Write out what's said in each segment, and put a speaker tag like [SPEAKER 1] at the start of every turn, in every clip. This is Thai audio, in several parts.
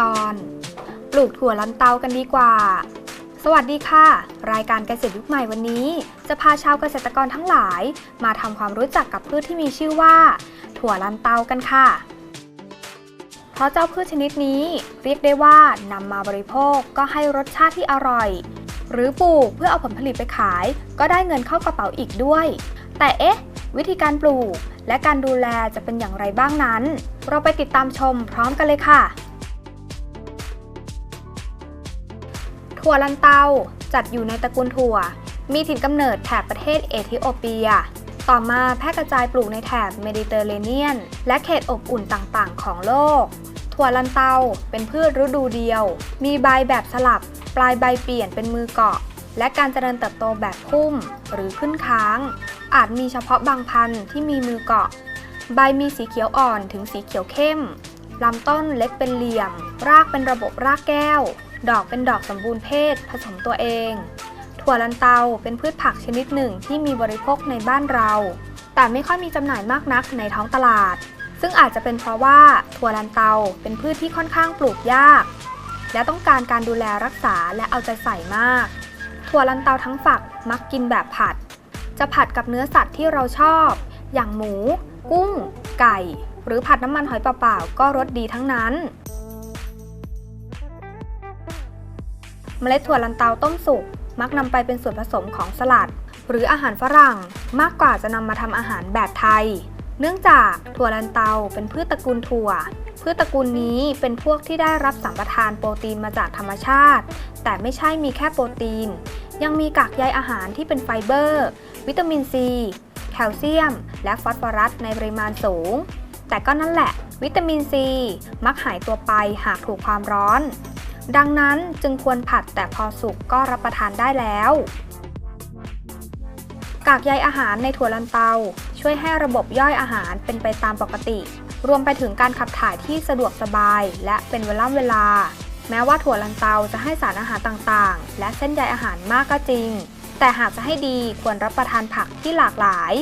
[SPEAKER 1] ตอน ปลูกถั่วลันเตากันดีกว่า สวัสดีค่ะ รายการเกษตรยุคใหม่วันนี้ จะพาชาวเกษตรกรทั้งหลาย มาทำความรู้จักกับพืชที่มีชื่อว่า ถั่วลันเตากันค่ะ เพราะเจ้าพืชชนิดนี้ เรียกได้ว่านำมาบริโภคก็ให้รสชาติที่อร่อย หรือปลูกเพื่อเอาผลผลิตไปขาย ก็ได้เงินเข้ากระเป๋าอีกด้วย แต่เอ๊ะ วิธีการปลูกและการดูแลจะเป็นอย่างไรบ้างนั้น เราไปติดตามชมพร้อมกันเลยค่ะ ถั่วลันเตาจัดอยู่ในตระกูลถั่ว มีถิ่นกำเนิดแถบประเทศเอธิโอเปีย ต่อมาแพร่กระจายปลูกในแถบเมดิเตอร์เรเนียน และเขตอบอุ่นต่างๆ ของโลก ถั่วลันเตาเป็นพืชฤดูเดียว มีใบแบบสลับ ปลายใบเปลี่ยนเป็นมือเกาะ และการเจริญเติบโตแบบพุ่มหรือขึ้นค้าง อาจมีเฉพาะบางพันธุ์ที่มีมือเกาะ ใบมีสีเขียวอ่อนถึงสีเขียวเข้มลำต้นเล็กเป็นเหลี่ยม รากเป็นระบบรากแก้ว ดอกเป็นดอกสมบูรณ์เพศ ผสมตัวเอง ถั่วลันเตาเป็นพืชผักชนิดหนึ่งที่มีบริโภคในบ้านเรา แต่ไม่ค่อยมีจำหน่ายมากนักในท้องตลาด ซึ่งอาจจะเป็นเพราะว่าถั่วลันเตาเป็นพืชที่ค่อนข้างปลูกยาก และต้องการการดูแลรักษาและเอาใจใส่มาก ถั่วลันเตาทั้งฝักมักกินแบบผัด จะผัดกับเนื้อสัตว์ที่เราชอบ อย่างหมู กุ้ง ไก่ หรือผัดน้ำมันหอยเปล่าๆก็รสดีทั้งนั้น เมล็ดถั่วลันเตาต้มสุก มักนำไปเป็นส่วนผสมของสลัด หรืออาหารฝรั่งมากกว่าจะนำมาทำอาหารแบบไทย เนื่องจากถั่วลันเตาเป็นพืชตระกูลถั่ว พืชตระกูลนี้เป็นพวกที่ได้รับสัมปทานโปรตีนมาจากธรรมชาติ แต่ไม่ใช่มีแค่โปรตีน ยังมีกากใยอาหารที่เป็นไฟเบอร์ วิตามินซี แคลเซียม และฟอสฟอรัสในปริมาณสูง แต่ก็นั่นแหละ วิตามินซี มักหายตัวไปหากถูกความร้อน ดังนั้นจึงควรผัดแต่พอสุกก็รับประทานได้แล้ว กากใยอาหารในถั่วลันเตา ช่วยให้ระบบย่อยอาหารเป็นไปตามปกติ รวมไปถึงการขับถ่ายที่สะดวกสบาย และเป็นเวลาเวลา แม้ว่าถั่วลันเตาจะให้สารอาหารต่างๆ และเส้นใยอาหารมากก็จริง แต่หากจะให้ดีควรรับประทานผักที่หลากหลาย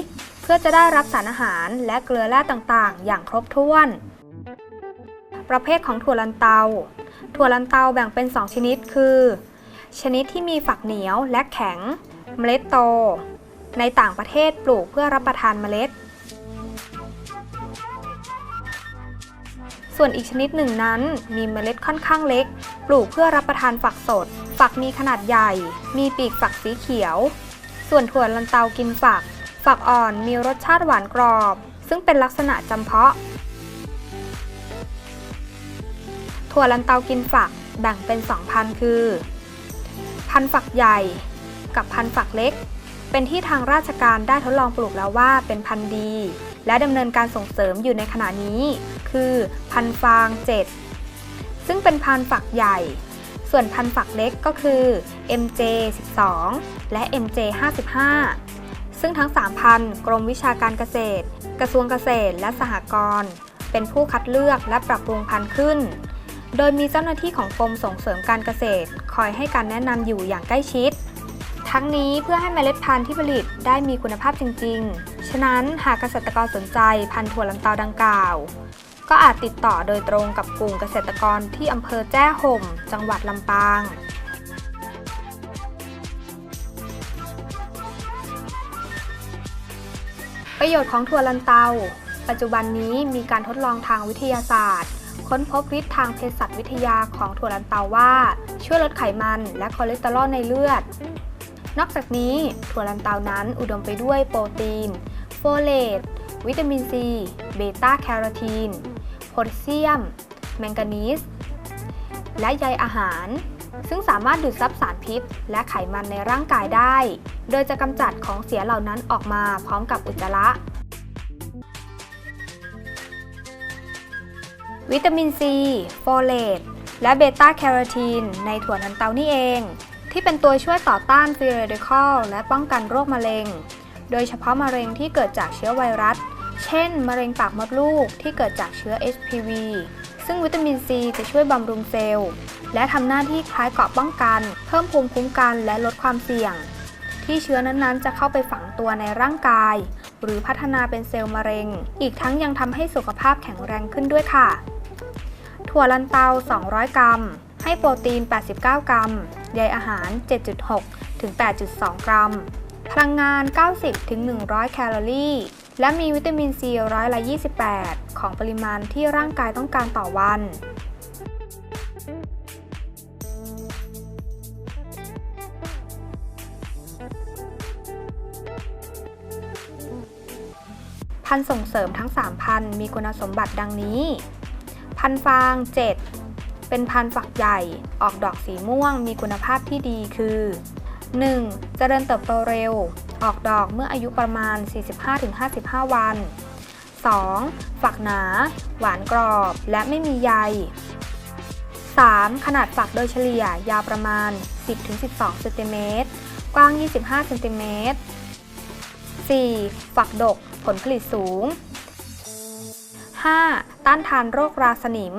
[SPEAKER 1] เพื่อจะได้รับสารอาหารและเกลือแร่ต่างๆ อย่างครบถ้วน ประเภทของถั่วลันเตา ถั่วลันเตาแบ่งเป็น 2 ชนิดคือ ชนิดที่มีฝักเหนียวและแข็ง เมล็ดโต ในต่างประเทศปลูกเพื่อรับประทานเมล็ด ส่วนอีกชนิดหนึ่งนั้นมีเมล็ดค่อนข้างเล็ก ปลูกเพื่อรับประทานฝักสด ฝักมีขนาดใหญ่ มีปีกฝักสีเขียว ส่วนถั่วลันเตากินฝัก ฝักอ่อนมีรสชาติหวานกรอบ ซึ่งเป็นลักษณะจำเพาะ ถั่วลันเตากินฝักแบ่งเป็น 2 พันคือ พันฝักใหญ่กับพันฝักเล็ก เป็นที่ทางราชการได้ทดลองปลูกแล้วว่าเป็นพันธุ์ดี และดำเนินการส่งเสริมอยู่ในขณะนี้ คือพันฟาง 7 ซึ่งเป็นพันฝักใหญ่ ส่วนพันฝักเล็กก็คือ MJ 12 และ MJ 55 ซึ่งทั้ง 3 พันกรมวิชาการเกษตร กระทรวงเกษตรและสหกรณ์เป็นผู้คัดเลือกและปรับปรุงพันธุ์ขึ้น โดยมีเจ้าหน้าที่ของกรมส่งเสริมการเกษตร คอยให้การแนะนำอยู่อย่างใกล้ชิด ทั้งนี้เพื่อให้เมล็ดพันธุ์ที่ผลิตได้มีคุณภาพจริง ๆ ฉะนั้นหากเกษตรกรสนใจพันธุ์ถั่วลันเตาดังกล่าว ก็อาจติดต่อโดยตรงกับกลุ่มเกษตรกรที่อำเภอแจ้ห่ม จังหวัดลำปางประโยชน์ของถั่วลันเตา ปัจจุบันนี้มีการทดลองทางวิทยาศาสตร์ ค้นพบฤทธิ์ทางเภสัชวิทยาของถั่วลันเตาว่า ช่วยลดไขมันและคอเลสเตอรอลในเลือด นอกจากนี้ถั่วลันเตานั้นอุดมไปด้วยโปรตีน โฟเลต วิตามินซี เบต้าแคโรทีน โพแทสเซียม แมงกานีส และใยอาหาร ซึ่งสามารถดูดซับสารพิษ และไขมันในร่างกายได้ โดยจะกำจัดของเสียเหล่านั้นออกมาพร้อมกับอุจจาระ วิตามินซี โฟเลต และเบต้าแคโรทีนในถั่วลันเตานี่เอง ที่เป็นตัวช่วยต่อต้านฟรีเรดิคอลและป้องกันโรคมะเร็ง โดยเฉพาะมะเร็งที่เกิดจากเชื้อไวรัส เช่น มะเร็งปากมดลูกที่เกิดจากเชื้อ HPV ซึ่งวิตามินซีจะช่วยบำรุงเซลล์ และทำหน้าที่คล้ายเกราะป้องกัน เพิ่มภูมิคุ้มกันและลดความเสี่ยง ที่เชื้อนั้นๆ จะเข้าไปฝังตัวในร่างกาย หรือพัฒนาเป็นเซลล์มะเร็ง อีกทั้งยังทำให้สุขภาพแข็งแรงขึ้นด้วยค่ะ ถั่วลันเตา 200 กรัม ให้โปรตีน 89 กรัม ใยอาหาร 7.6 ถึง 8.2 กรัม พลังงาน 90 ถึง 100 แคลอรี่ และมีวิตามินซีร้อยละ28 ของปริมาณที่ร่างกายต้องการต่อวันพันธุ์ส่งเสริมทั้ง 3 พันมีคุณสมบัติดังนี้ พันฟาง 7 เป็นพันฝักใหญ่ ออกดอกสีม่วง มีคุณภาพที่ดีคือ 1. เจริญเติบโตเร็ว ออกดอกเมื่ออายุประมาณ 45-55 วัน 2. ฝักหนา หวานกรอบและไม่มีใย 3. ขนาดฝักโดยเฉลี่ยยาวประมาณ 10-12เซนติเมตรกว้าง 25เซนติเมตร 4. ฝักดก ผลผลิตสูง 5. ต้านทานโรคราสนิม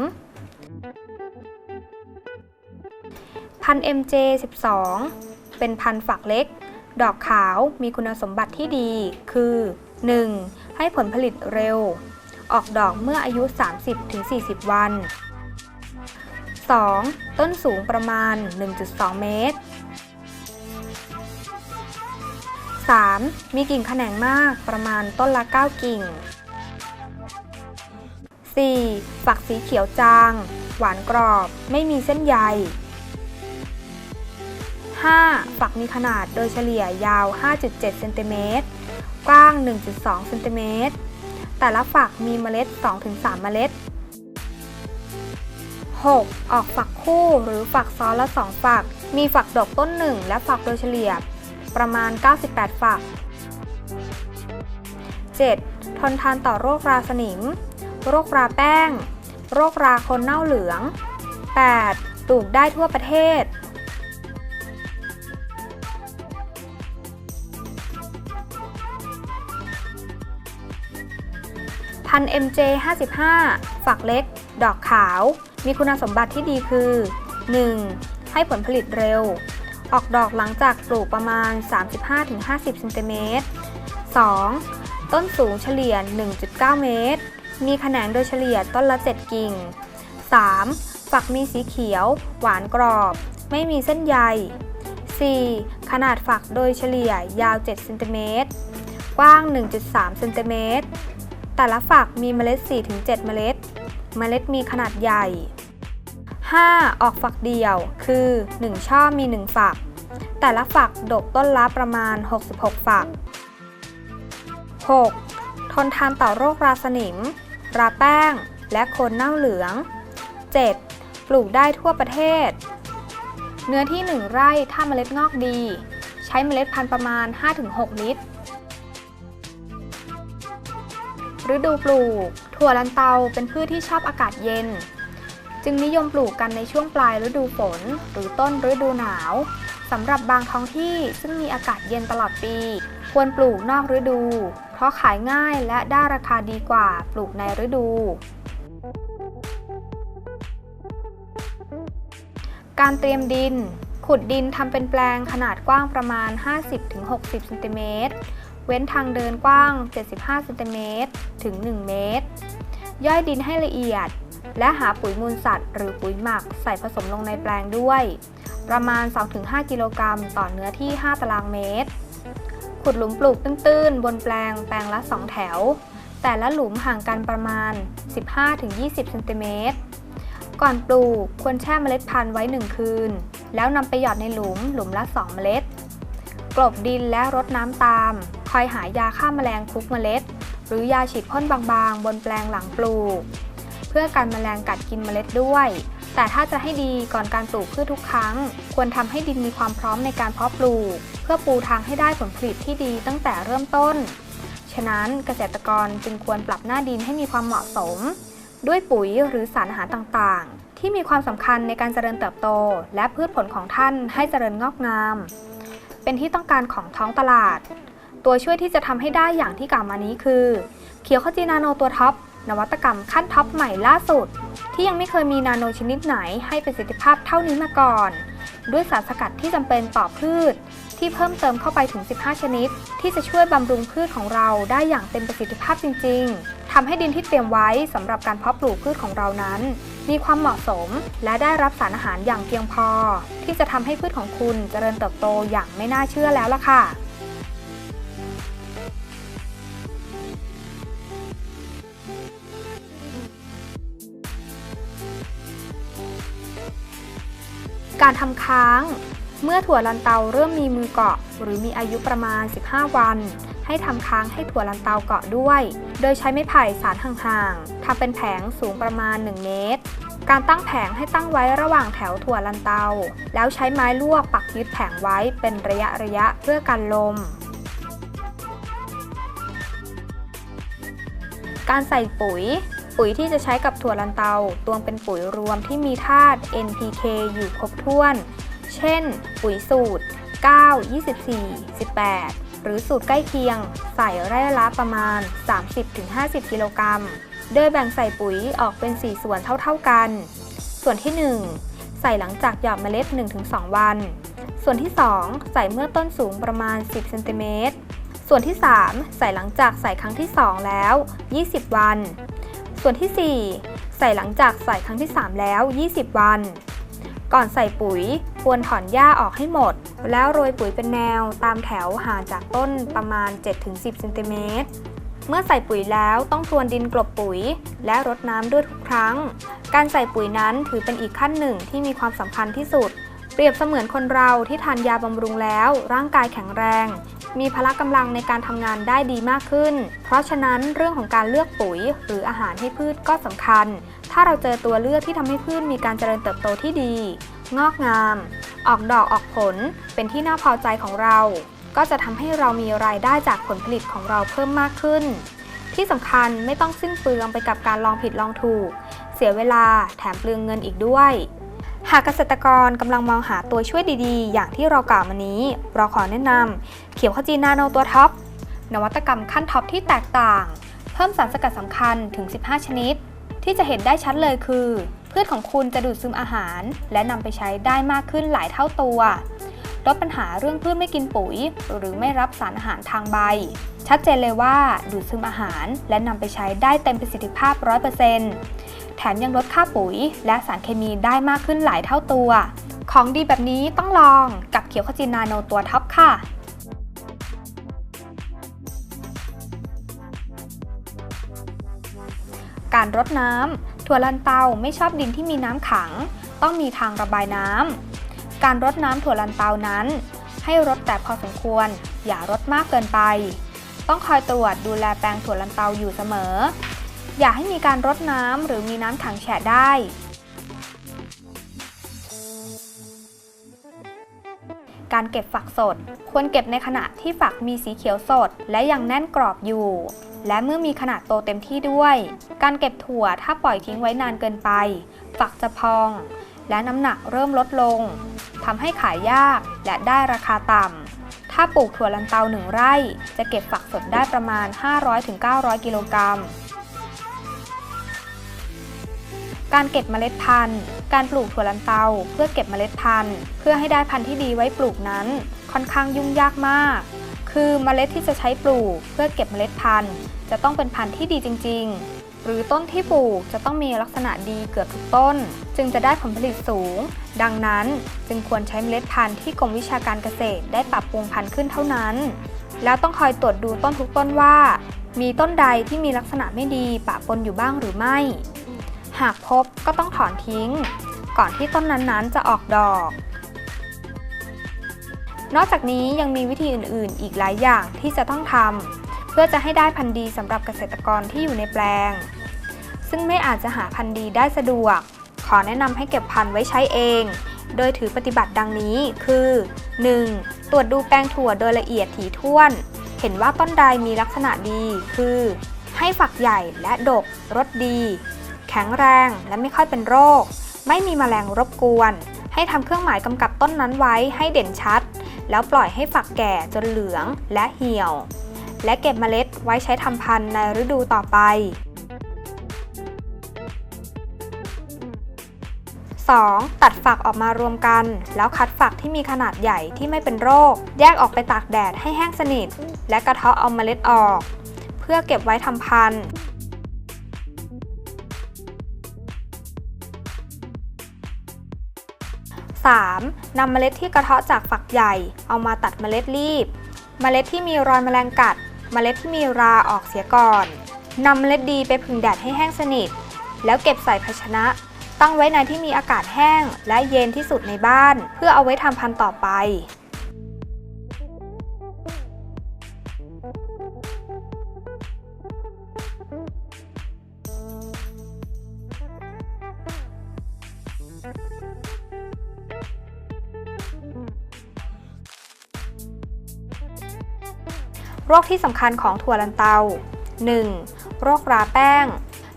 [SPEAKER 1] พัน MJ 12 เป็นพันฝักเล็ก ดอกขาวมีคุณสมบัติที่ดี คือ 1. ให้ผลผลิตเร็ว ออกดอกเมื่ออายุ 30-40 วัน 2. ต้นสูงประมาณ 1.2 เมตร 3. มีกิ่งแขนงมากประมาณต้นละ 9 กิ่ง 4. ฝักสีเขียวจาง หวานกรอบ ไม่มีเส้นใย 5. ฝักมีขนาดโดยเฉลี่ยยาว 5.7เซนติเมตรกว้าง 1.2เซนติเมตรแต่ละฝักมีเมล็ด 2-3 เมล็ด 6. ออกฝักคู่หรือฝักซ้อนละ 2 ฝัก มีฝักดอกต้นหนึ่งและฝักโดยเฉลี่ย ประมาณ 98 ฝัก 7. ทนทานต่อโรคราสนิม โรคราแป้ง โรคราคนเน่าเหลือง 8. ปลูกได้ทั่วประเทศ พัน MJ 55 ฝักเล็ก ดอกขาว มีคุณสมบัติที่ดีคือ 1. ให้ผลผลิตเร็ว ออกดอกหลังจากปลูกประมาณ 35-50เซนติเมตร 2. ต้นสูงเฉลี่ย 1.9 เมตร มีขนงโดยเฉลี่ยต้นละ 7 กิ่ง 3. ฝักมีสีเขียว หวานกรอบ ไม่มีเส้นใย 4. ขนาดฝักโดยเฉลี่ยยาว 7 เซนติเมตร กว้าง 1.3 เซนติเมตร แต่ละฝักมีเมล็ด 4-7 เมล็ด เมล็ดมีขนาดใหญ่ 5. ออกฝักเดียว คือ 1 ช่อมี 1 ฝัก แต่ละฝักดกต้นละประมาณ 66 ฝัก 6. ทนทานต่อโรคราสนิม ราแป้ง และโคนเน่าเหลือง 7. ปลูกได้ทั่วประเทศ เนื้อที่ 1 ไร่ถ้าเมล็ดงอกดี ใช้เมล็ดพันธุ์ประมาณ 5-6 ลิตร ฤดูปลูก ถั่วลันเตาเป็นพืชที่ชอบอากาศเย็น จึงนิยมปลูกกันในช่วงปลายฤดูฝน หรือต้นฤดูหนาวสำหรับบางท้องที่ซึ่งมีอากาศเย็นตลอดปี ควรปลูกนอกฤดู ราะขายง่ายและได้ราคาดีกว่าปลูกในฤดู การเตรียมดิน ขุดดินทำเป็นแปลงขนาดกว้างประมาณ 50-60เซนติเมตรเว้นทางเดินกว้าง 75เซนติเมตรถึง 1 เมตร ย่อยดินให้ละเอียด และหาปุ๋ยมูลสัตว์ หรือปุ๋ยหมักใส่ผสมลงในแปลงด้วย ประมาณ 2-5 กิโลกรัมต่อเนื้อที่ 5 ตารางเมตร ขุดหลุมปลูกตื้นๆ บนแปลงแปลงละ 2 แถว แต่ละหลุมห่างกันประมาณ 15-20เซนติเมตร ก่อนปลูกควรแช่เมล็ดพันธุ์ไว้ 1 คืน แล้วนำไปหยอดในหลุมหลุมละ 2 เมล็ด กลบดินและรดน้ำตาม คอยหายาฆ่าแมลงคลุกเมล็ด หรือยาฉีดพ่นบางๆ บนแปลงหลังปลูก เพื่อกันแมลงกัดกินเมล็ดด้วย แต่ถ้าจะให้ดีก่อนการปลูกพืชทุกครั้ง ควรทำให้ดินมีความพร้อมในการเพาะปลูก เพื่อปูทางให้ได้ผลผลิตที่ดีตั้งแต่เริ่มต้น ฉะนั้นเกษตรกรจึงควรปรับหน้าดินให้มีความเหมาะสม ด้วยปุ๋ยหรือสารอาหารต่างๆ ที่มีความสำคัญในการเจริญเติบโต และพืชผลของท่านให้เจริญงอกงาม เป็นที่ต้องการของท้องตลาด ตัวช่วยที่จะทำให้ได้อย่างที่กล่าวมานี้คือเคียวขจีนาโนตัวท็อป นวัตกรรมขั้นท็อปใหม่ล่าสุด ที่ยังไม่เคยมีนาโนชนิดไหนให้ประสิทธิภาพเท่านี้มาก่อน ด้วยสารสกัดที่จำเป็นต่อพืช ที่เพิ่มเติมเข้าไปถึง 15 ชนิด ที่จะช่วยบำรุงพืชของเราได้อย่างเต็มประสิทธิภาพจริง ๆทำให้ดินที่เตรียมไว้สำหรับการเพาะปลูกพืชของเรานั้น มีความเหมาะสม และได้รับสารอาหารอย่างเพียงพอ ที่จะทำให้พืชของคุณเจริญเติบโตอย่างไม่น่าเชื่อแล้วล่ะค่ะ การทำค้าง เมื่อถั่วลันเตาเริ่มมีมือเกาะ หรือมีอายุประมาณ 15 วัน ให้ทำค้างให้ถั่วลันเตาเกาะด้วย โดยใช้ไม้ไผ่สารห่างๆทำเป็นแผงสูงประมาณ 1 เมตร การตั้งแผงให้ตั้งไว้ระหว่างแถวถั่วลันเตา แล้วใช้ไม้ลวกปักยึดแผงไว้เป็นระยะระยะเพื่อกันลม การใส่ปุ๋ย ปุ๋ยที่จะใช้กับถั่วลันเตาตวงเป็นปุ๋ยรวมที่มีธาตุ NPK อยู่ครบถ้วน เช่น ปุ๋ยสูตร 9 24 18 หรือสูตรใกล้เคียง ใส่ไร่ละประมาณ 30-50 กิโลกรัม โดยแบ่งใส่ปุ๋ยออกเป็น 4 ส่วนเท่าๆกัน ส่วนที่ 1 ใส่หลังจากหยอดเมล็ด 1-2 วัน ส่วนที่ 2 ใส่เมื่อต้นสูงประมาณ 10 เซนติเมตรส่วนที่ 3 ใส่หลังจากใส่ครั้งที่ 2 แล้ว 20 วัน ส่วนที่ 4 ใส่หลังจากใส่ครั้งที่ 3 แล้ว 20 วัน ก่อนใส่ปุ๋ยควรถอนหญ้าออกให้หมด แล้วโรยปุ๋ยเป็นแนวตามแถวห่างจากต้นประมาณ 7-10เซนติเมตรเมื่อใส่ปุ๋ยแล้วต้องพรวนดินกลบปุ๋ย และรดน้ำด้วยทุกครั้ง การใส่ปุ๋ยนั้นถือเป็นอีกขั้นหนึ่งที่มีความสำคัญที่สุด เปรียบเสมือนคนเราที่ทานยาบำรุงแล้ว ร่างกายแข็งแรง มีพละกำลังในการทำงานได้ดีมากขึ้น เพราะฉะนั้นเรื่องของการเลือกปุ๋ย หรืออาหารให้พืชก็สำคัญ ถ้าเราเจอตัวเลือกที่ทำให้พืชมีการเจริญเติบโตที่ดี งอกงาม ออกดอกออกผล เป็นที่น่าพอใจของเรา ก็จะทำให้เรามีรายได้จากผลผลิตของเราเพิ่มมากขึ้น ที่สำคัญไม่ต้องสิ้นเปลืองไปกับการลองผิดลองถูก เสียเวลาแถมเปลืองเงินอีกด้วย หากเกษตรกรกำลังมองหาตัวช่วยดีๆ อย่างที่เรากล่าวมานี้ เราขอแนะนำเขียวขจีนาโนตัวท็อป นวัตกรรมขั้นท็อปที่แตกต่าง เพิ่มสารสกัดสำคัญถึง 15 ชนิด ที่จะเห็นได้ชัดเลยคือ พืชของคุณจะดูดซึมอาหาร และนำไปใช้ได้มากขึ้นหลายเท่าตัว ลดปัญหาเรื่องพืชไม่กินปุ๋ย หรือไม่รับสารอาหารทางใบ ชัดเจนเลยว่าดูดซึมอาหาร และนำไปใช้ได้เต็มประสิทธิภาพ 100% แถมยังลดค่าปุ๋ย และสารเคมีได้มากขึ้นหลายเท่าตัว ของดีแบบนี้ต้องลองกับเขียวขจีนาโนตัวท็อปค่ะการรดน้ำ ถั่วลันเตาไม่ชอบดินที่มีน้ำขัง ต้องมีทางระบายน้ำ การรดน้ำถั่วลันเตานั้น ให้รดแต่พอสมควร อย่ารดมากเกินไป ต้องคอยตรวจดูแลแปลงถั่วลันเตาอยู่เสมอ อย่าให้มีการรดน้ำหรือมีน้ำขังแฉะได้ การเก็บฝักสด ควรเก็บในขณะที่ฝักมีสีเขียวสด และยังแน่นกรอบอยู่ และเมื่อมีขนาดโตเต็มที่ด้วย การเก็บถั่วถ้าปล่อยทิ้งไว้นานเกินไป ฝักจะพอง และน้ำหนักเริ่มลดลงทำให้ขายยากและได้ราคาต่ำถ้าปลูกถั่วลันเตาหนึ่งไร่ จะเก็บฝักสดได้ประมาณ 500-900 กิโลกรัม การเก็บเมล็ดพันธุ์ การปลูกถั่วลันเตา เพื่อเก็บเมล็ดพันธุ์ เพื่อให้ได้พันธุ์ที่ดีไว้ปลูกนั้น ค่อนข้างยุ่งยากมาก คือเมล็ดที่จะใช้ปลูก เพื่อเก็บเมล็ดพันธุ์ จะต้องเป็นพันธุ์ที่ดีจริง ๆ หรือต้นที่ปลูกจะต้องมีลักษณะดีเกือบทุกต้น จึงจะได้ผลผลิตสูง ดังนั้นจึงควรใช้เมล็ดพันธุ์ที่กรมวิชาการเกษตรได้ปรับปรุงพันธุ์ขึ้นเท่านั้น แล้วต้องคอยตรวจดูต้นทุกต้นว่า มีต้นใดที่มีลักษณะไม่ดีปะปนอยู่บ้างหรือไม่ หากพบก็ต้องถอนทิ้ง ก่อนที่ต้นนั้นๆ จะออกดอก นอกจากนี้ยังมีวิธีอื่นๆ อีกหลายอย่างที่จะต้องทำเพื่อจะให้ได้พันธุ์ดีสำหรับเกษตรกรที่อยู่ในแปลง ซึ่งไม่อาจจะหาพันธุ์ดีได้สะดวก ขอแนะนำให้เก็บพันธุ์ไว้ใช้เอง โดยถือปฏิบัติดังนี้คือ 1. ตรวจดูแปลงถั่วโดยละเอียดถี่ถ้วน เห็นว่าต้นใดมีลักษณะดี คือ ให้ฝักใหญ่และดกรสดี แข็งแรงและไม่ค่อยเป็นโรค ไม่มีแมลงรบกวน ให้ทำเครื่องหมายกำกับต้นนั้นไว้ให้เด่นชัด แล้วปล่อยให้ฝักแก่จนเหลืองและเหี่ยว และเก็บเมล็ดไว้ใช้ทำพันธุ์ในฤดูต่อไป 2. ตัดฝักออกมารวมกัน แล้วคัดฝักที่มีขนาดใหญ่ที่ไม่เป็นโรค แยกออกไปตากแดดให้แห้งสนิท และกระเทาะเอาเมล็ดออก เพื่อเก็บไว้ทำพันธุ์ 3. นำเมล็ดที่กระเทาะจากฝักใหญ่ เอามาตัดเมล็ดรีบ เมล็ดที่มีรอยแมลงกัด เมล็ดที่มีราออกเสียก่อนนำเมล็ดดีไปผึ่งแดดให้แห้งสนิท แล้วเก็บใส่ภาชนะ ตั้งไว้ในที่มีอากาศแห้งและเย็นที่สุดในบ้าน เพื่อเอาไว้ทำพันธุ์ต่อไป โรคที่สำคัญของถั่วลันเตา 1. โรคราแป้ง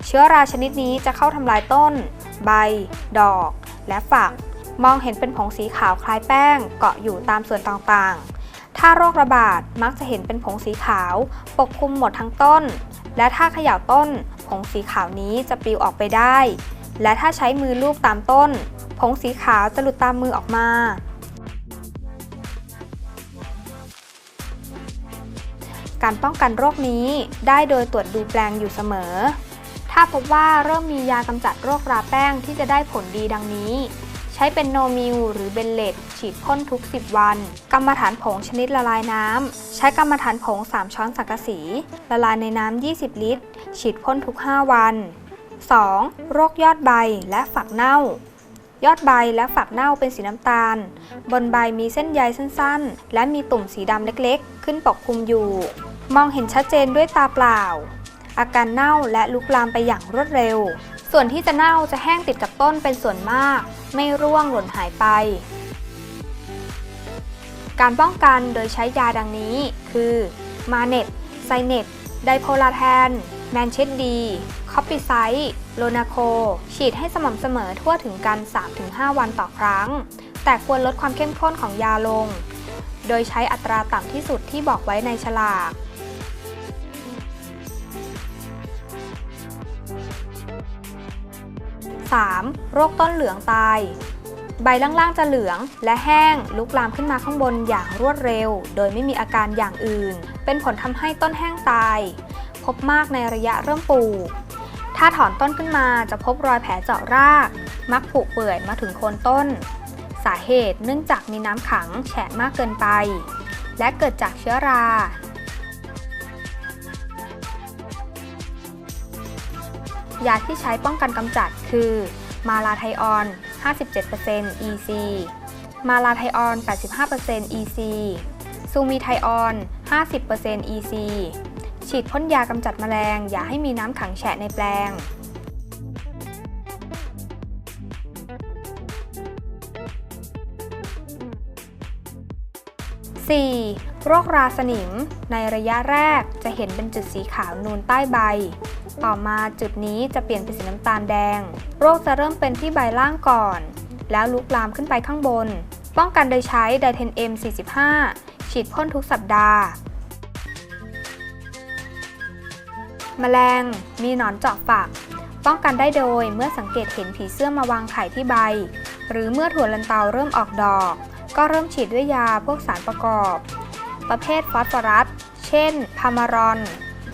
[SPEAKER 1] เชื้อราชนิดนี้จะเข้าทำลายต้น ใบ ดอก และฝัก มองเห็นเป็นผงสีขาวคล้ายแป้ง เกาะอยู่ตามส่วนต่างๆ ถ้าโรคระบาดมักจะเห็นเป็นผงสีขาว ปกคลุมหมดทั้งต้น และถ้าเขย่าต้น ผงสีขาวนี้จะปลิวออกไปได้ และถ้าใช้มือลูบตามต้น ผงสีขาวจะหลุดตามมือออกมา การป้องกันโรคนี้ ได้โดยตรวจดูแปลงอยู่เสมอ ถ้าพบว่าเริ่มมียากำจัดโรคราแป้งที่จะได้ผลดีดังนี้ ใช้เป็นโนมิลหรือเบนเลตฉีดพ่นทุก 10 วัน กรรมฐานผงชนิดละลายน้ำ ใช้กรรมฐานผง 3 ช้อนสังกะสี ละลายในน้ำ 20 ลิตร ฉีดพ่นทุก 5 วัน 2. โรคยอดใบและฝักเน่ายอดใบและฝักเน่าเป็นสีน้ำตาล บนใบมีเส้นใยสั้นๆ และมีตุ่มสีดำเล็กๆ ขึ้นปกคลุมอยู่ มองเห็นชัดเจนด้วยตาเปล่า อาการเน่าและลุกลามไปอย่างรวดเร็ว ส่วนที่จะเน่าจะแห้งติดกับต้นเป็นส่วนมาก ไม่ร่วงหล่นหายไป การป้องกันโดยใช้ยาดังนี้ คือมาเน็ตไซเน็ตไดโพลาแทน แมนเชตดี คอปปิไซต์โลนาโค ฉีดให้สม่ำเสมอทั่วถึงกัน 3-5 วันต่อครั้ง แต่ควรลดความเข้มข้นของยาลง โดยใช้อัตราต่ำที่สุดที่บอกไว้ในฉลาก 3. โรคต้นเหลืองตาย ใบล่างๆจะเหลืองและแห้งลุกลามขึ้นมาข้างบนอย่างรวดเร็ว โดยไม่มีอาการอย่างอื่น เป็นผลทำให้ต้นแห้งตาย พบมากในระยะเริ่มปลูก ถ้าถอนต้นขึ้นมาจะพบรอยแผลเจาะราก มักผุเปื่อยมาถึงโคนต้น สาเหตุเนื่องจากมีน้ำขังแฉะมากเกินไป และเกิดจากเชื้อรา ยาที่ใช้ป้องกันกำจัดคือ มาลาไทออน 57% EC มาลาไทออน 85% EC ซูมีไทออน 50% EC ฉีดพ่นยากำจัดแมลง อย่าให้มีน้ำขังแฉะในแปลง 4. โรคราสนิม ในระยะแรกจะเห็นเป็นจุดสีขาวนูนใต้ใบ ต่อมาจุดนี้จะเปลี่ยนเป็นสีน้ำตาลแดง โรคจะเริ่มเป็นที่ใบล่างก่อน แล้วลุกลามขึ้นไปข้างบน ป้องกันโดยใช้ไดเทนเอ็ม45 ฉีดพ่นทุกสัปดาห์ แมลง มีหนอนเจาะฝัก ป้องกันได้โดยเมื่อสังเกตเห็นผีเสื้อมาวางไข่ที่ใบ หรือเมื่อถั่วลันเตาเริ่มออกดอก ก็เริ่มฉีดด้วยยาพวกสารประกอบ ประเภทฟอสฟอรัส เช่น พามารอน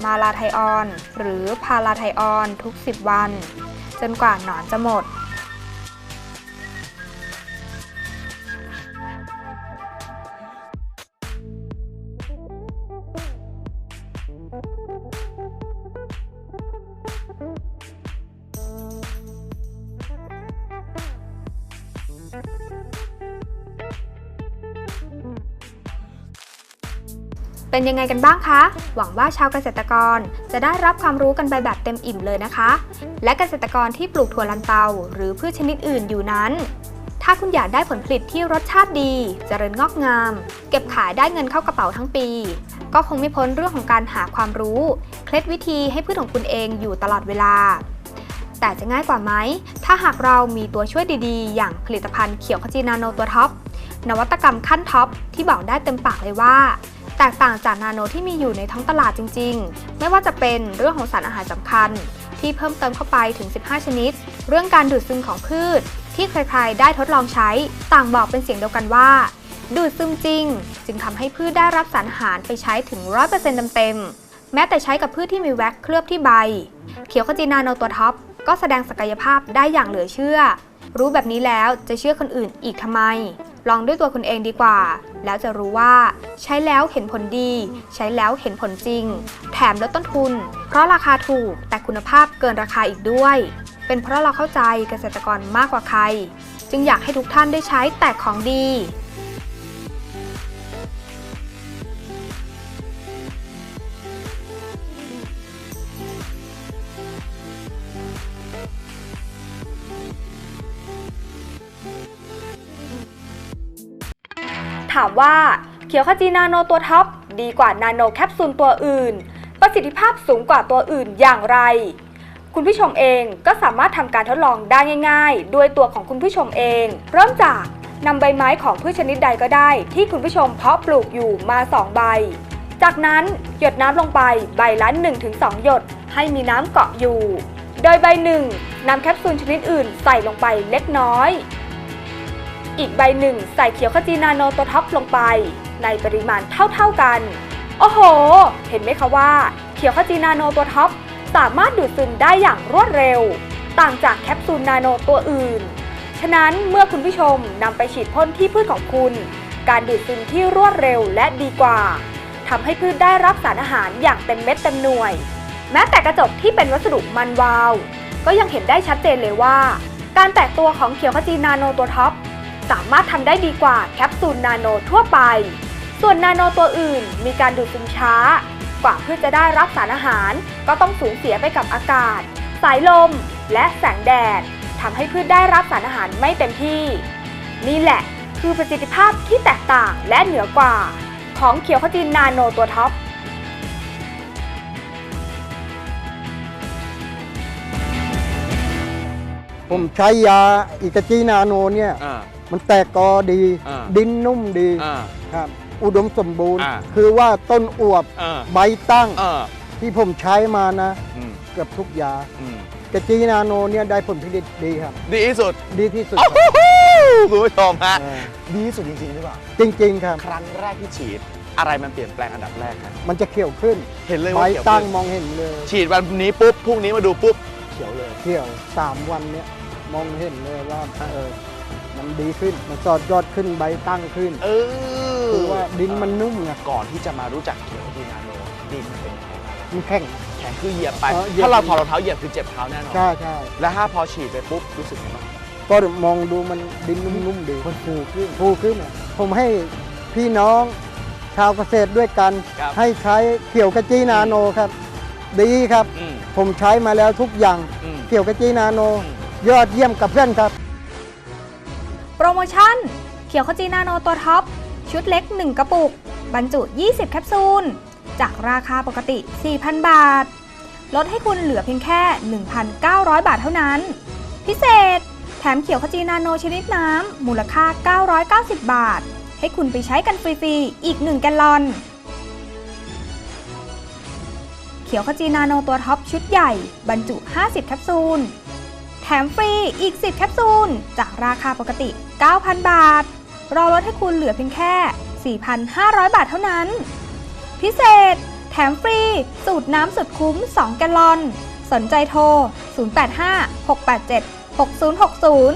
[SPEAKER 1] มาลาไทออน หรือพาราไทออนทุก 10 วัน จนกว่าหนอนจะหมด เป็นยังไงกันบ้างคะ หวังว่าชาวเกษตรกรจะได้รับความรู้กันไปแบบเต็มอิ่มเลยนะคะ และเกษตรกรที่ปลูกถั่วลันเตา หรือพืชชนิดอื่นอยู่นั้น ถ้าคุณอยากได้ผลผลิตที่รสชาติดีเจริญงอกงาม เก็บขายได้เงินเข้ากระเป๋าทั้งปี ก็คงไม่พ้นเรื่องของการหาความรู้ เคล็ดวิธีให้พืชของคุณเองอยู่ตลอดเวลา แต่จะง่ายกว่าไหม ถ้าหากเรามีตัวช่วยดีๆ อย่างผลิตภัณฑ์เขียวขจีนาโนตัวท็อปนวัตกรรมขั้นท็อปที่บอกได้เต็มปากเลยว่า แตกต่างจากนาโนที่มีอยู่ในท้องตลาดจริง ๆ ไม่ว่าจะเป็นเรื่องของสารอาหารสำคัญ ที่เพิ่มเติมเข้าไปถึง 15 ชนิด เรื่องการดูดซึมของพืช ที่ใครๆ ได้ทดลองใช้ ต่างบอกเป็นเสียงเดียวกันว่า ดูดซึมจริง จึงทำให้พืชได้รับสารอาหารไปใช้ถึง 100%เต็มๆ แม้แต่ใช้กับพืชที่มีแว็กเคลือบที่ใบ เขียวขจีนาโนตัวท็อปก็แสดงศักยภาพได้อย่างเหลือเชื่อ รู้แบบนี้แล้วจะเชื่อคนอื่นอีกทำไม ลองด้วยตัวคุณเองดีกว่า แล้วจะรู้ว่า ใช้แล้วเห็นผลดี ใช้แล้วเห็นผลจริง แถมลดต้นทุน เพราะราคาถูกแต่คุณภาพเกินราคาอีกด้วย เป็นเพราะเราเข้าใจเกษตรกรมากกว่าใคร จึงอยากให้ทุกท่านได้ใช้แต่ของดี ว่าเขียวขจีนาโนตัวท็อปดีกว่านาโนแคปซูลตัวอื่น ประสิทธิภาพสูงกว่าตัวอื่นอย่างไร คุณผู้ชมเองก็สามารถทำการทดลองได้ง่าย ๆ ด้วยตัวของคุณผู้ชมเอง เริ่มจากนำใบไม้ของพืชชนิดใดก็ได้ ที่คุณผู้ชมเพาะปลูกอยู่มา 2 ใบ จากนั้นหยดน้ำลงไปใบละ 1-2 หยด ให้มีน้ำเกาะอยู่ โดยใบหนึ่งนำแคปซูลชนิดอื่นใส่ลงไปเล็กน้อย อีกใบหนึ่งใส่เขียวขจีนาโนตัวท็อปลงไป ในปริมาณเท่าๆกัน โอ้โห เห็นไหมคะว่า เขียวขจีนาโนตัวท็อปสามารถดูดซึมได้อย่างรวดเร็ว ต่างจากแคปซูลนาโนตัวอื่น ฉะนั้นเมื่อคุณผู้ชมนำไปฉีดพ่นที่พืชของคุณ การดูดซึมที่รวดเร็วและดีกว่าทำให้พืชได้รับสารอาหารอย่างเต็มเม็ดเต็มหน่วย แม้แต่กระจกที่เป็นวัสดุมันวาว ก็ยังเห็นได้ชัดเจนเลยว่า การแตกตัวของเขียวขจีนาโนตัวท็อป สามารถทำได้ดีกว่าแคปซูลนาโนทั่วไป ส่วนนาโนตัวอื่นมีการดูดซึมช้า กว่าเพื่อจะได้รับสารอาหาร ก็ต้องสูญเสียไปกับอากาศ สายลม และแสงแดดทำให้พืชได้รับสารอาหารไม่เต็มที่ นี่แหละคือประสิทธิภาพที่แตกต่างและเหนือกว่า ของเขียวขจีนนาโนตัวท็อป
[SPEAKER 2] ผมใช้ยาอิตาจีนาโนเนี่ย
[SPEAKER 3] อ่า
[SPEAKER 2] มันแตกกอดี
[SPEAKER 3] อ่า
[SPEAKER 2] ดินนุ่มดี
[SPEAKER 3] อ่า
[SPEAKER 2] ครับ อุดมสมบูรณ์
[SPEAKER 3] อ่า
[SPEAKER 2] คือว่าต้นอวบ
[SPEAKER 3] อ่า
[SPEAKER 2] ใบตั้ง
[SPEAKER 3] อ่า
[SPEAKER 2] ที่ผมใช้มานะ
[SPEAKER 3] อืม
[SPEAKER 2] เกือบทุกยา
[SPEAKER 3] อืม
[SPEAKER 2] กระจีนาโนเนี่ยได้ผลผลิตดีครับ
[SPEAKER 3] ดีที่สุด
[SPEAKER 2] ดีที่สุด
[SPEAKER 3] โอ้
[SPEAKER 2] ครับ
[SPEAKER 3] โหคุณผู้ชมฮะ
[SPEAKER 2] เออ
[SPEAKER 3] ดีที่สุดจริงๆหรือเปล่า
[SPEAKER 2] จริงๆครับ
[SPEAKER 3] ครั้งแรกที่ฉีด อะไรมันเปลี่ยนแปลงอันดับแรกครับ
[SPEAKER 2] มันจะเขียวขึ้น
[SPEAKER 3] เห็นเลย
[SPEAKER 2] ใบ
[SPEAKER 3] ว่าเขียว
[SPEAKER 2] ตั้ง
[SPEAKER 3] ขึ้น
[SPEAKER 2] มองเห็นเลย
[SPEAKER 3] ฉีดวันนี้ปุ๊บพรุ่งนี้มาดูปุ๊บเขียวเลย
[SPEAKER 2] เขียวสามวันเนี่ยมองเห็นเลยว่าเออ มันดีขึ้น มันสอดยอดขึ้นใบตั้งขึ้น
[SPEAKER 3] เออ
[SPEAKER 2] คือว่าดินมันนุ่มไง
[SPEAKER 3] ก่อนที่จะมารู้จักเขียวดีนาโนดินเป็นยังไงบ้าง
[SPEAKER 2] มันแข็ง
[SPEAKER 3] แข็งคือเหยียบไป
[SPEAKER 2] เออเหยียบ
[SPEAKER 3] ถ้าเราถอดรองเท้าเหยียบคือเจ็บเท้าแน่นอน
[SPEAKER 2] ใช่ใช่
[SPEAKER 3] แล้วถ้าพอฉีดไปปุ๊บรู้สึกไงบ้าง
[SPEAKER 2] ก็มองดูมันดินนุ่มๆดีมันฟูขึ้น ฟูขึ้นอะผมให้พี่น้อง ชาวเกษตรด้วยกัน
[SPEAKER 3] ครับ
[SPEAKER 2] ให้ใช้เขียวกระจีนาโนครับ ดีครับ
[SPEAKER 3] อืม
[SPEAKER 2] ผมใช้มาแล้วทุกอย่าง
[SPEAKER 3] อืม
[SPEAKER 2] เขียวกระจีนาโน
[SPEAKER 3] อืม
[SPEAKER 2] ยอดเยี่ยมกับเพื่อนครับ
[SPEAKER 1] โปรโมชั่น เขียวขจีนาโนตัวท็อป ชุดเล็ก 1 กระปุก บรรจุ 20 แคปซูล จากราคาปกติ 4,000 บาท ลดให้คุณเหลือเพียงแค่ 1,900 บาทเท่านั้น พิเศษ แถมเขียวขจีนาโนชนิดน้ำ มูลค่า 990 บาท ให้คุณไปใช้กันฟรีๆ อีก 1 แกลลอน เขียวขจีนาโนตัวท็อปชุดใหญ่ บรรจุ 50 แคปซูล ถมฟรีอีก 10 แคปซูล จากราคาปกติ 9,000 บาท เราลดให้คุณเหลือเพียงแค่ 4,500 บาทเท่านั้น พิเศษ แถมฟรี สูตรน้ำสุดคุ้ม 2 แกลลอน สนใจโทร 085 687 6060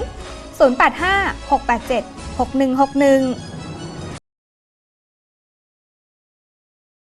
[SPEAKER 1] 085 687 6161